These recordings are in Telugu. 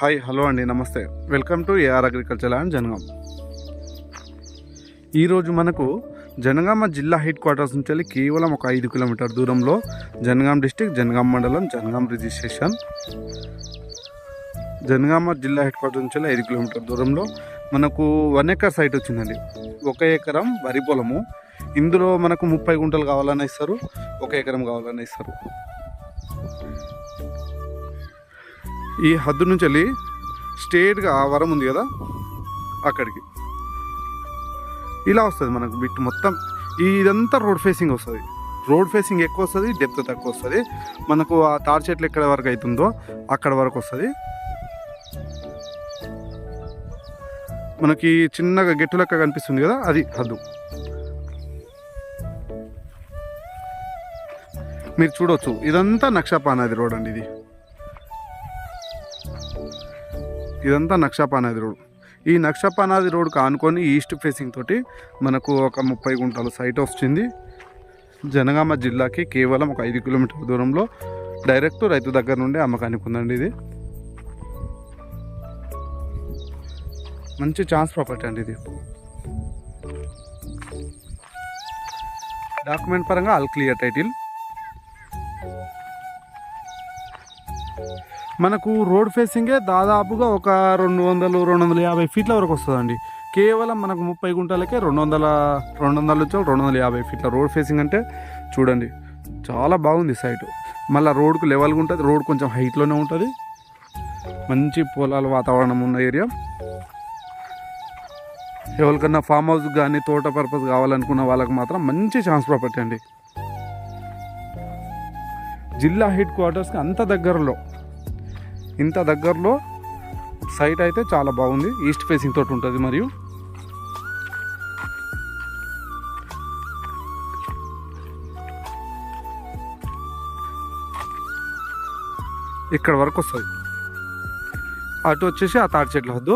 హాయ్ హలో అండి నమస్తే. Welcome to AR agriculture and Jangaon. ఈరోజు మనకు జనగామ జిల్లా హెడ్ క్వార్టర్స్ నుంచి వెళ్ళి కేవలం ఒక ఐదు కిలోమీటర్ దూరంలో జనగాం డిస్టిక్ జనగాం మండలం జనగాం రిజిస్ట్రేషన్. జనగామ జిల్లా హెడ్ క్వార్టర్ నుంచి వెళ్ళి ఐదు కిలోమీటర్ దూరంలో మనకు వన్ ఎకర్ సైట్ వచ్చిందండి. ఒక ఎకరం వరి పొలము. ఇందులో మనకు ముప్పై గుంటలు కావాలని ఇస్తారు ఒక ఎకరం కావాలని ఇస్తారు. ఈ హద్దు నుంచి వెళ్ళి స్ట్రేట్గా ఆ వరం ఉంది కదా అక్కడికి. ఇలా వస్తుంది మనకు బిట్ మొత్తం. ఇదంతా రోడ్ ఫేసింగ్ వస్తుంది. రోడ్ ఫేసింగ్ ఎక్కువ వస్తుంది డెప్త్ తక్కువ వస్తుంది. మనకు ఆ తాడి చెట్లు ఎక్కడ వరకు అవుతుందో అక్కడ వరకు వస్తుంది. మనకి చిన్నగా గెట్టు లెక్క కనిపిస్తుంది కదా అది హద్దు. మీరు చూడవచ్చు ఇదంతా నక్షపానాది రోడ్ అండి ఇది. ఇదంతా నక్షపానాది రోడ్. ఈ నక్షపానాది రోడ్కి ఆనుకొని ఈస్ట్ ఫేసింగ్ తోటి మనకు ఒక ముప్పై గుంటల సైట్ వచ్చింది జనగామ జిల్లాకి కేవలం ఒక ఐదు కిలోమీటర్ల దూరంలో డైరెక్ట్ రైతు దగ్గర నుండి అమ్మకానికి ఉందండి ఇది. మంచి ఛాన్స్ ప్రాపర్టీ అండి ఇది. డాక్యుమెంట్ పరంగా ఆల్ క్లియర్ టైటిల్. మనకు రోడ్ ఫేసింగే దాదాపుగా ఒక రెండు వందలు రెండు వందల యాభై ఫీట్ల వరకు వస్తుందండి. కేవలం మనకు ముప్పై గుంటలకే రెండు వందల రెండు వందల నుంచి రెండు వందల యాభై ఫీట్ల రోడ్ ఫేసింగ్ అంటే చూడండి చాలా బాగుంది సైట్. మళ్ళీ రోడ్కు లెవెల్గా ఉంటుంది రోడ్ కొంచెం హైట్లోనే ఉంటుంది. మంచి పొలాల వాతావరణం ఉన్న ఏరియా. ఎవరికన్నా ఫామ్ హౌస్ కానీ తోట పర్పస్ కావాలనుకున్న వాళ్ళకి మాత్రం మంచి ఛాన్స్ ప్రాపర్టీ అండి. జిల్లా హెడ్ క్వార్టర్స్కి అంత దగ్గరలో. ఇంత దగ్గరలో సైట్ అయితే చాలా బాగుంది. ఈస్ట్ ఫేసింగ్ తోటి ఉంటుంది మరియు. ఇక్కడ వరకు వస్తుంది అటు వచ్చేసి ఆ తాటి చెట్ల వద్దు.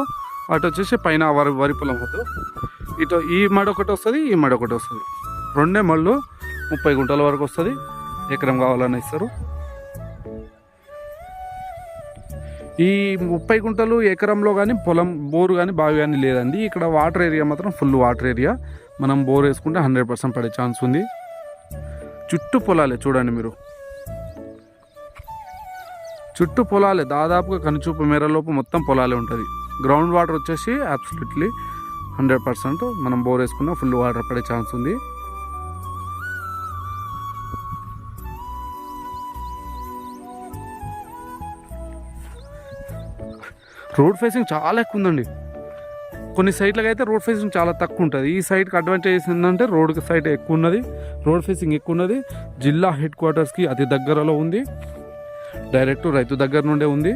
అటు వచ్చేసి పైన వరి వరి పొలం వద్దు. ఇటు ఈ మడ ఒకటి వస్తుంది ఈ మడ ఒకటి వస్తుంది. రెండే మళ్ళు ముప్పై గుంటల వరకు వస్తుంది. ఎకరం కావాలని ఇస్తారు. ఈ ముప్పై గుంటలు ఎకరంలో కానీ పొలం బోరు కానీ బావి కానీ లేదండి. ఇక్కడ వాటర్ ఏరియా మాత్రం ఫుల్ వాటర్ ఏరియా. మనం బోర్ వేసుకుంటే హండ్రెడ్ పర్సెంట్ పడే ఛాన్స్ ఉంది. చుట్టూ పొలాలే చూడండి మీరు. చుట్టూ పొలాలే దాదాపుగా కనుచూపు మేరలోపు మొత్తం పొలాలే ఉంటుంది. గ్రౌండ్ వాటర్ వచ్చేసి అబ్సల్యూట్లీ హండ్రెడ్ పర్సెంట్ మనం బోర్ వేసుకున్నా ఫుల్ వాటర్ పడే ఛాన్స్ ఉంది. రోడ్ ఫేసింగ్ చాలా ఎక్కువ ఉందండి కొన్ని సైట్లకు అయితే రోడ్ ఫేసింగ్ చాలా తక్కువ ఉంటుంది ఈ సైట్కి అడ్వాంటేజ్ ఏంటంటే రోడ్ సైడ్ ఎక్కువ ఉన్నది రోడ్ ఫేసింగ్ ఎక్కువ ఉన్నది జిల్లా హెడ్ క్వార్టర్స్కి అతి దగ్గరలో ఉంది డైరెక్ట్ రైతు దగ్గర నుండే ఉంది.